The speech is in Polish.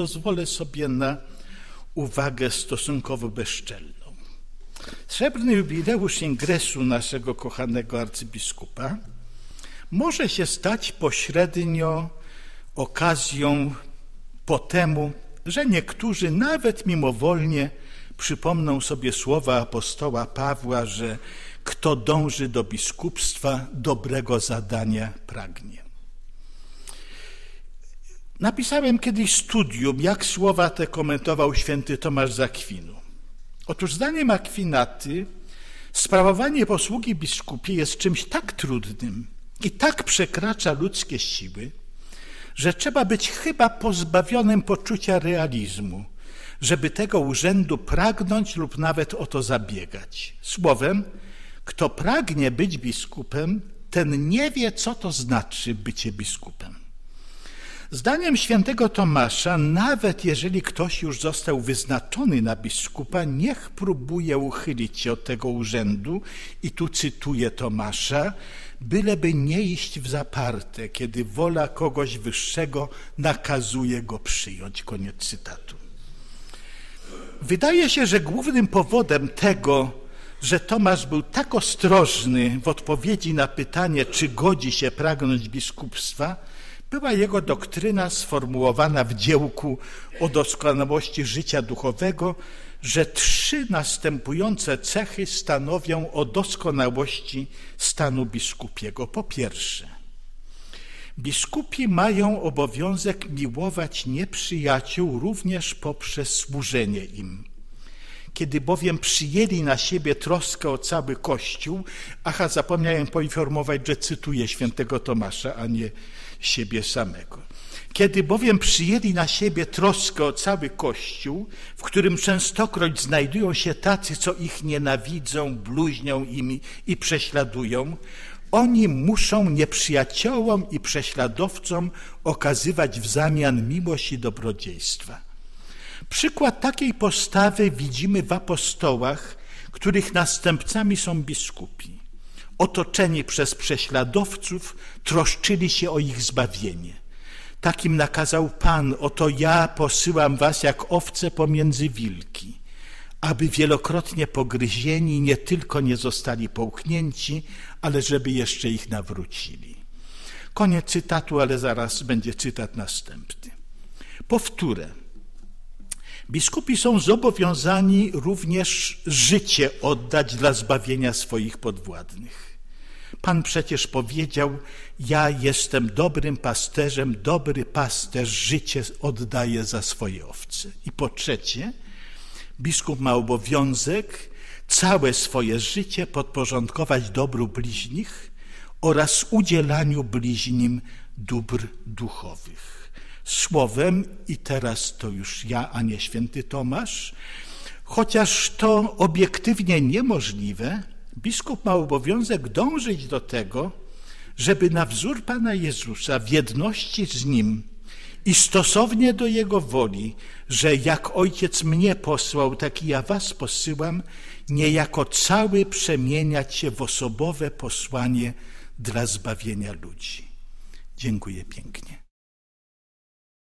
pozwolę sobie na uwagę stosunkowo bezczelną. Srebrny jubileusz ingresu naszego kochanego arcybiskupa może się stać pośrednio okazją po temu, że niektórzy nawet mimowolnie przypomną sobie słowa apostoła Pawła, że kto dąży do biskupstwa, dobrego zadania pragnie. Napisałem kiedyś studium, jak słowa te komentował święty Tomasz Zakwinu. Otóż zdaniem Akwinaty sprawowanie posługi biskupie jest czymś tak trudnym i tak przekracza ludzkie siły, że trzeba być chyba pozbawionym poczucia realizmu, żeby tego urzędu pragnąć lub nawet o to zabiegać. Słowem, kto pragnie być biskupem, ten nie wie, co to znaczy bycie biskupem. Zdaniem świętego Tomasza, nawet jeżeli ktoś już został wyznaczony na biskupa, niech próbuje uchylić się od tego urzędu, i tu cytuję Tomasza, byleby nie iść w zaparte, kiedy wola kogoś wyższego nakazuje go przyjąć. Koniec cytatu. Wydaje się, że głównym powodem tego, że Tomasz był tak ostrożny w odpowiedzi na pytanie, czy godzi się pragnąć biskupstwa, była jego doktryna sformułowana w dziełku o doskonałości życia duchowego, że trzy następujące cechy stanowią o doskonałości stanu biskupiego. Po pierwsze, biskupi mają obowiązek miłować nieprzyjaciół również poprzez służenie im. Kiedy bowiem przyjęli na siebie troskę o cały Kościół, aha, zapomniałem poinformować, że cytuję świętego Tomasza, a nie siebie samego. Kiedy bowiem przyjęli na siebie troskę o cały Kościół, w którym częstokroć znajdują się tacy, co ich nienawidzą, bluźnią imi i prześladują, oni muszą nieprzyjaciołom i prześladowcom okazywać w zamian miłość i dobrodziejstwa. Przykład takiej postawy widzimy w apostołach, których następcami są biskupi. Otoczeni przez prześladowców, troszczyli się o ich zbawienie. Takim nakazał Pan: Oto ja posyłam was jak owce pomiędzy wilki, aby wielokrotnie pogryzieni nie tylko nie zostali połknięci, ale żeby jeszcze ich nawrócili. Koniec cytatu, ale zaraz będzie cytat następny. Powtórę. Biskupi są zobowiązani również życie oddać dla zbawienia swoich podwładnych. Pan przecież powiedział: Ja jestem dobrym pasterzem, dobry pasterz życie oddaje za swoje owce. I po trzecie, biskup ma obowiązek całe swoje życie podporządkować dobru bliźnich oraz udzielaniu bliźnim dóbr duchowych. Słowem, i teraz to już ja, a nie święty Tomasz, chociaż to obiektywnie niemożliwe, biskup ma obowiązek dążyć do tego, żeby na wzór Pana Jezusa w jedności z Nim i stosownie do Jego woli, że jak Ojciec mnie posłał, tak i ja was posyłam, niejako cały przemieniać się w osobowe posłanie dla zbawienia ludzi. Dziękuję pięknie.